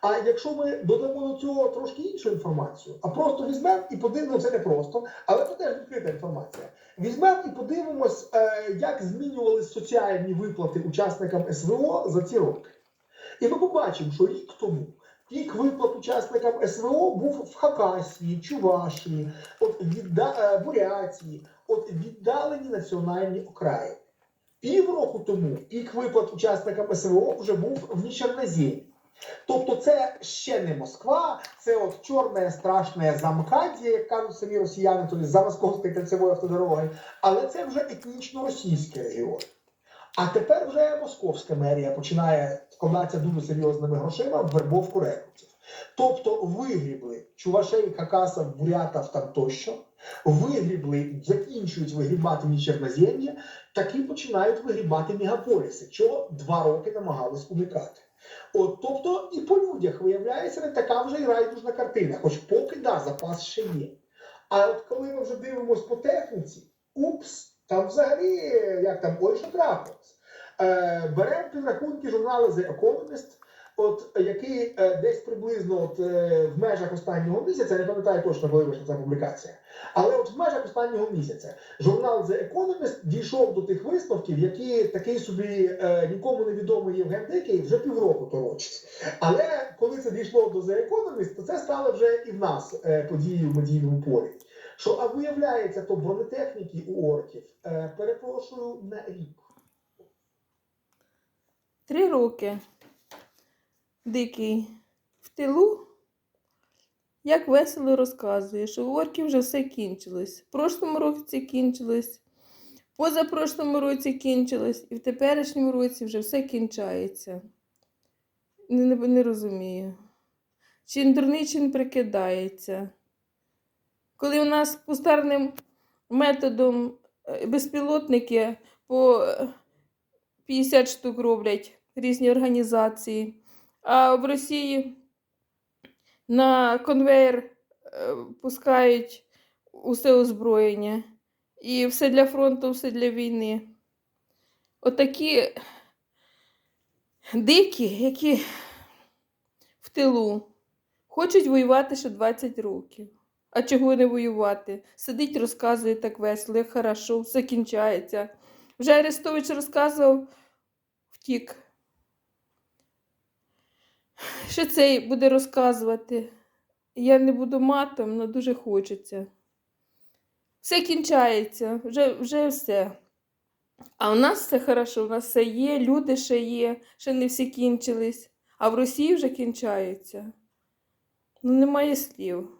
А якщо ми додамо до цього трошки іншу інформацію, а просто візьмемо і подивимося, не просто, але це теж відкрита інформація. Візьмемо і подивимось, е, як змінювалися соціальні виплати учасникам СВО за ці роки. І ми побачимо, що рік тому пік виплат учасникам СВО був в Хакасії, Чувашії, от відда... е, Бурятії, от віддалені національні окраїни. Півроку тому пік виплат учасникам СВО вже був в Нічерноземі. Тобто це ще не Москва, це от чорне страшне замкаддя, як кажуть самі росіяни, тобто за Московської кольцевої автодороги, але це вже етнічно російський регіон. А тепер вже московська мерія починає вкладатися дуже серйозними грошима в вербовку рекрутів. Тобто вигрібли чувашей, хакасів, бурятів там тощо, вигрібли, закінчують вигрібати Чорнозем'я, таки починають вигрібати мегаполіси, чого два роки намагались уникати. От, тобто і по людях виявляється не така вже і райдужна картина, хоч поки да, запас ще є. А от коли ми вже дивимося по техніці, упс, там взагалі як там ой, що трапилось. Е, беремо підрахунки журналу The Economist, от, який е, десь приблизно от, е, в межах останнього місяця, не пам'ятаю точно, коли вийшла ця публікація, але от в межах останнього місяця журнал The Economist дійшов до тих висновків, які такий собі е, нікому невідомий Євген Дикий вже півроку торочить. Але коли це дійшло до The Economist, то це стало вже і в нас е, подією в медійному полі. Що а виявляється, то бронетехніки у орків, е, перепрошую, на рік. Три роки. Дикий в тилу. Як весело розказує, що у орків вже все кінчилось. В прошлому році кінчилось, позапрошлому році кінчилось, і в теперішньому році вже все кінчається. Не, не, не розумію. Чи він дурний, прикидається. Коли у нас кустарним методом е, безпілотники по е, 50 штук роблять різні організації. А в Росії на конвейер е, пускають усе озброєння. І все для фронту, все для війни. Отакі дикі, які в тилу, хочуть воювати ще 20 років. А чого не воювати? Сидить, розказує так весело, хорошо, все кінчається. Вже Арестович розказував, втік. Ще цей буде розказувати. Я не буду матом, але дуже хочеться. Все кінчається, вже, вже все. А у нас все хорошо, у нас все є, люди ще є, ще не всі кінчились. А в Росії вже кінчається. Ну, немає слів.